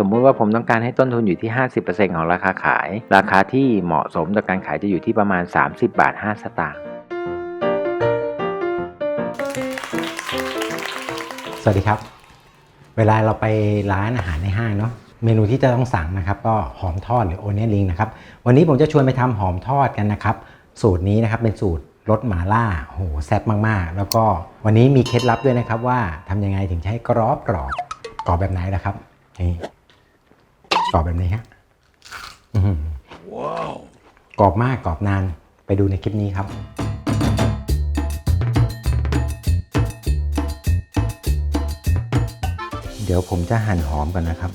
สมมุติว่าผมต้องการให้ต้นทุนอยู่ที่ 50%ของราคาขาย ราคาที่เหมาะสมต่อการขายจะอยู่ที่ประมาณ 30 บาท 5 สตางค์สวัสดีครับ เวลาเราไปร้านอาหารในห้างเนาะเมนูที่จะต้องสั่งนะครับก็หอมทอดหรือโอเนียนริงนะครับวันนี้ผมจะชวนไปทำหอมทอดกันนะครับ สูตรนี้นะครับเป็นสูตรรสหมาล่าโหแซ่บมากๆ แล้วก็วันนี้มีเคล็ดลับด้วยนะครับว่าทำยังไงถึงให้กรอบกรอบกรอบแบบไหนล่ะครับนี่ กรอบแบบนี้ฮะอื้อหือกรอบมากกรอบนานไปดูในคลิปนี้ครับเดี๋ยวผมจะหั่นหอมก่อนนะครับ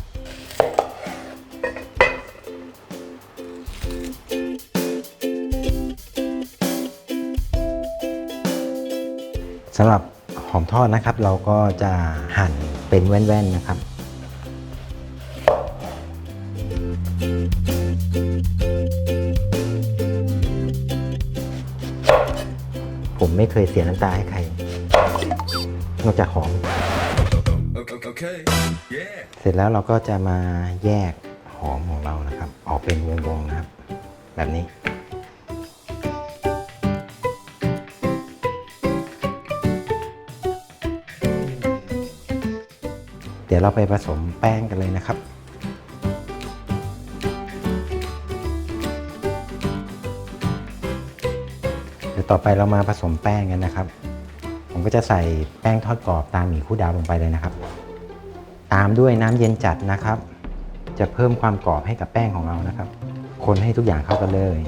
สำหรับหอมทอดนะครับ เราก็จะหั่นเป็นแว่นๆนะครับ ไม่เคยเสียน้ำตาให้ใคร นอกจากหอม Okay. Yeah. เสร็จแล้วเราก็จะมาแยกหอมของเรานะครับ ออกเป็นวงๆนะครับ แบบนี้ เดี๋ยวเราไปผสมแป้งกันเลยนะครับ ดี๋ยวต่อไปเรามาผสมแป้งกันนะครับ ผมก็จะใส่แป้งทอดกรอบตามหมี่คู่ดาวลงไปเลยนะครับ ตามด้วยน้ำเย็นจัดนะครับ จะเพิ่มความกรอบให้กับแป้งของเรานะครับ คนให้ทุกอย่างเข้ากันเลย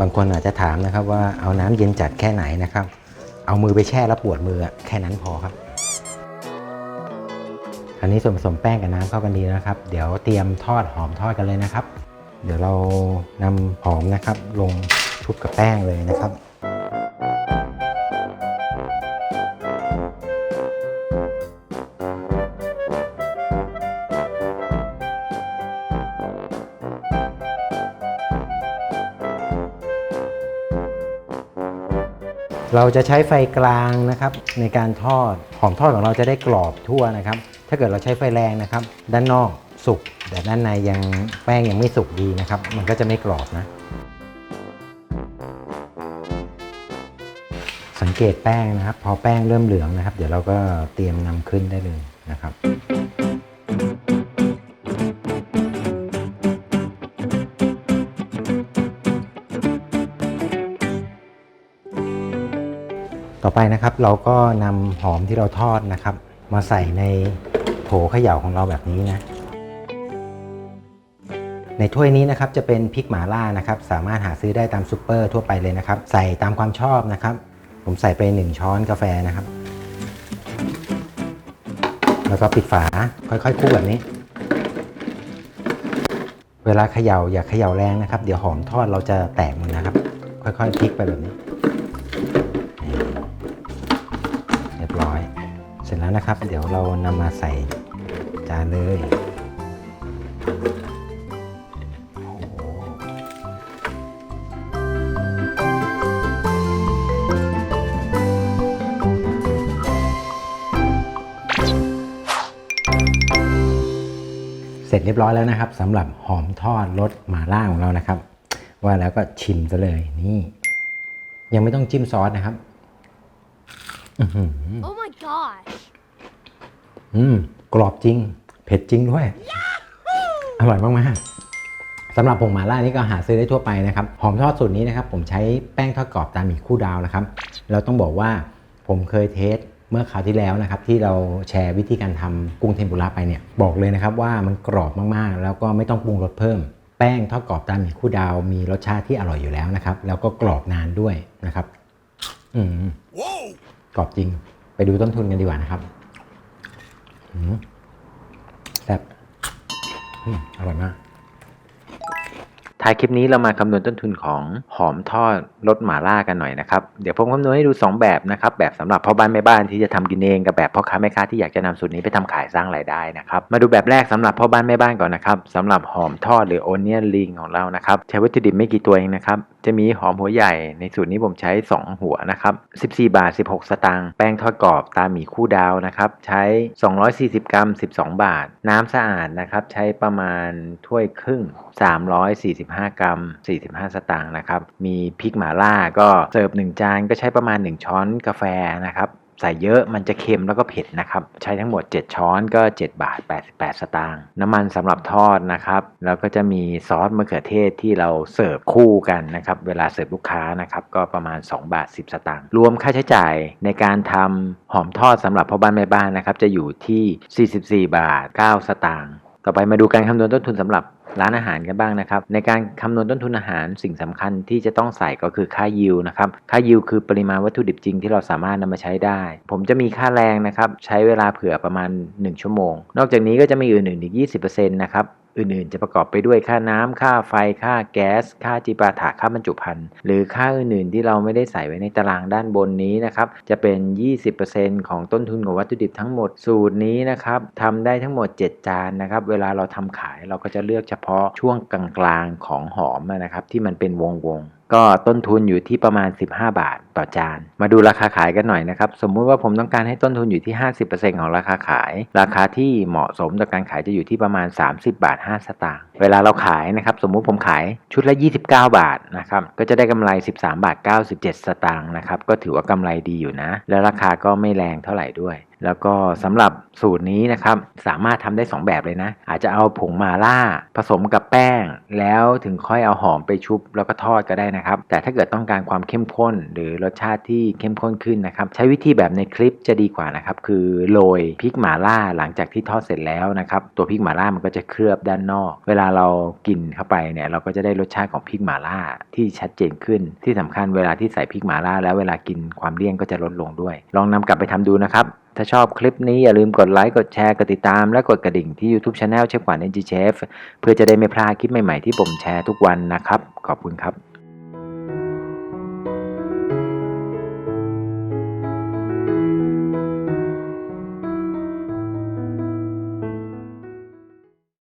บางคนอาจจะถามนะครับว่าเอาน้ำเย็นจัดแค่ไหนนะครับ เอามือไปแช่แล้วปวดมือแค่นั้นพอครับคราวนี้ส่วนผสมแป้งกับน้ำเข้ากันดีนะครับ เดี๋ยวเตรียมทอดหอมทอดกันเลยนะครับ เดี๋ยวเรานำหอมนะครับลงชุบกับแป้งเลยนะครับเราจะใช้ไฟกลางนะครับในการทอดหอมทอดของเราจะได้กรอบทั่วนะครับ ถ้าเกิดเราใช้ไฟแรงนะครับ ด้านนอก สุก แต่ด้านในยังแป้งยังไม่สุกดีนะครับ มันก็จะไม่กรอบนะ สังเกตแป้งนะครับ พอแป้งเริ่มเหลืองนะครับ เดี๋ยวเราก็เตรียมนำขึ้นได้เลยนะครับต่อไปนะครับเราก็นำหอมที่เราทอดนะครับ มาใส่ในโถเขย่าของเราแบบนี้นะ ในถ้วยนี้นะครับจะเป็นพริกหมาล่านะครับสามารถหาซื้อได้ตามซูเปอร์ทั่วไปเลยนะครับ ใส่ตามความชอบนะครับ ผมใส่ไป 1 ช้อนกาแฟนะครับ แล้วก็ปิดฝาค่อยๆคลุกแบบนี้ เวลาเขย่าอย่าเขย่าแรงนะครับ เดี๋ยวหอมทอดเราจะแตกมือนะครับ ค่อยๆพลิกไปแบบนี้เรียบร้อย เสร็จแล้วนะครับ เดี๋ยวเรานำมาใส่จานเลย จเรียบร้อยแล้วนะครับสำหรับหอมทอดรสหม่าล่าของเรานะครับ ว่าแล้วก็ชิมซะเลยนี่ ยังไม่ต้องจิ้มซอสนะครับอื้อหือ Oh my gosh. อืมกรอบจริง เผ็ดจริงด้วย อร่อยมากๆสำหรับผงหม่าล่านี่ก็หาซื้อได้ทั่วไปนะครับ หอมทอดสูตรนี้นะครับ ผมใช้แป้งทอดกรอบตามหมี่คู่ดาวนะครับแล้วต้องบอกว่าผมเคยเทส เมื่อคราวที่แล้วนะครับที่เราแชร์วิธีการทำกุ้งเทมปุระไปเนี่ยบอกเลยนะครับว่ามันกรอบมากๆ แล้วก็ไม่ต้องปรุงรสเพิ่ม แป้งทอดกรอบตามหมี่คู่ดาวมีรสชาติที่อร่อยอยู่แล้วนะครับ แล้วก็กรอบนานด้วยนะครับ อืม Whoa. กรอบจริง ไปดูต้นทุนกันดีกว่านะครับแซ่บอร่อยมาก ท้ายคลิปนี้เรามาคำนวณต้นทุนของหอมทอดรสหม่าล่ากันหน่อยนะครับ เดี๋ยวผมคำนวณให้ดู 2 แบบนะครับ แบบสำหรับพ่อบ้านแม่บ้านที่จะทำกินเองกับแบบพ่อค้าแม่ค้าที่อยากจะนำสูตรนี้ไปทำขายสร้างรายได้นะครับ มาดูแบบแรกสำหรับพ่อบ้านแม่บ้านก่อนนะครับสำหรับหอมทอดหรือโอเนียนลิงของเรานะครับใช้วัตถุดิบไม่กี่ตัวเองนะครับ จะมีหอมหัวใหญ่ในสูตรนี้ผมใช้ 2 หัวนะครับ 14 บาท 16 สตางค์แป้งทอดกรอบตาหมีคู่ดาวนะครับใช้ 240 กรัม 12 บาท น้ำสะอาดนะครับใช้ประมาณถ้วยครึ่ง 345 กรัม 45 สตางค์นะครับมีพริกหม่าล่าก็เสิร์ฟ 1 จานก็ใช้ประมาณ 1 ช้อนกาแฟนะครับ ใส่เยอะมันจะเค็มแล้วก็เผ็ดนะครับ ใช้ทั้งหมด 7 ช้อนก็ 7 บาท 88 สตางค์น้ำมันสำหรับทอดนะครับแล้วก็จะมีซอสมะเขือเทศที่เราเสิร์ฟคู่กันนะครับเวลาเสิร์ฟลูกค้านะครับก็ประมาณ 2 บาท 10 สตางค์รวมค่าใช้จ่ายในการทำหอมทอดสำหรับพ่อบ้านแม่บ้านนะครับจะอยู่ที่ 44 บาท 9 สตางค์ ต่อไปมาดูการคำนวณต้นทุนสำหรับร้านอาหารกันบ้างนะครับ ในการคำนวณต้นทุนอาหารสิ่งสำคัญที่จะต้องใส่ก็คือค่ายิวนะครับ ค่ายิวคือปริมาณวัตถุดิบจริงที่เราสามารถนำมาใช้ได้ ผมจะมีค่าแรงนะครับ ใช้เวลาเผื่อประมาณ 1 ชั่วโมง นอกจากนี้ก็จะมีอื่นๆอีก 20%นะครับ อื่นๆ จะประกอบไปด้วยค่าน้ำค่าไฟ ค่าแก๊ส ค่าจิปาถะค่าบรรจุภัณฑ์ หรือค่าอื่นๆ ที่เราไม่ได้ใส่ไว้ในตารางด้านบนนี้นะครับ จะเป็น 20%ของต้นทุนของวัตถุดิบทั้งหมด สูตรนี้นะครับทำได้ทั้งหมด 7 จานนะครับ เวลาเราทำขายเราก็จะเลือกเฉพาะช่วงกลางๆของหอมนะครับ ที่มันเป็นวงๆ ก็ต้นทุนอยู่ที่ประมาณ 15 บาทต่อจาน มาดูราคาขายกันหน่อยนะครับ สมมุติว่าผมต้องการให้ต้นทุนอยู่ที่ 50%ของราคาขาย ราคาที่เหมาะสมต่อการขายจะอยู่ที่ประมาณ 30 บาท 5 สตางค์ เวลาเราขายนะครับ สมมุติผมขายชุดละ 29 บาทนะครับ ก็จะได้กำไร 13 บาท 97 สตางค์นะครับ ก็ถือว่ากำไรดีอยู่นะ และราคาก็ไม่แรงเท่าไหร่ด้วย แล้วก็สำหรับสูตรนี้นะครับสามารถทำได้ 2 แบบเลยนะ อาจจะเอาผงมาล่า ผสมกับแป้ง แล้วถึงค่อยเอาหอมไปชุบแล้วก็ทอดก็ได้นะครับ แต่ถ้าเกิดต้องการความเข้มข้น หรือรสชาติที่เข้มข้นขึ้นนะครับ ใช้วิธีแบบในคลิปจะดีกว่านะครับ คือโรยพริกหมาล่าหลังจากที่ทอดเสร็จแล้วนะครับตัวพริกหมาล่ามันก็จะเคลือบด้านนอก เวลาเรากินเข้าไปเนี่ยเราก็จะได้รสชาติของพริกหมาล่าที่ชัดเจนขึ้น ที่สำคัญเวลาที่ใส่พริกหมาล่าแล้วเวลากินความเลี่ยนก็จะลดลงด้วย ลองนำกลับไปทำดูนะครับ ถ้าชอบคลิปนี้อย่าลืมกดไลค์กดแชร์กดติดตาม และกดกระดิ่งที่ YouTube Channel เชฟขวัญ NG Chef เพื่อจะได้ไม่พลาดคลิปใหม่ๆที่ผมแชร์ทุกวันนะครับ ขอบคุณครับ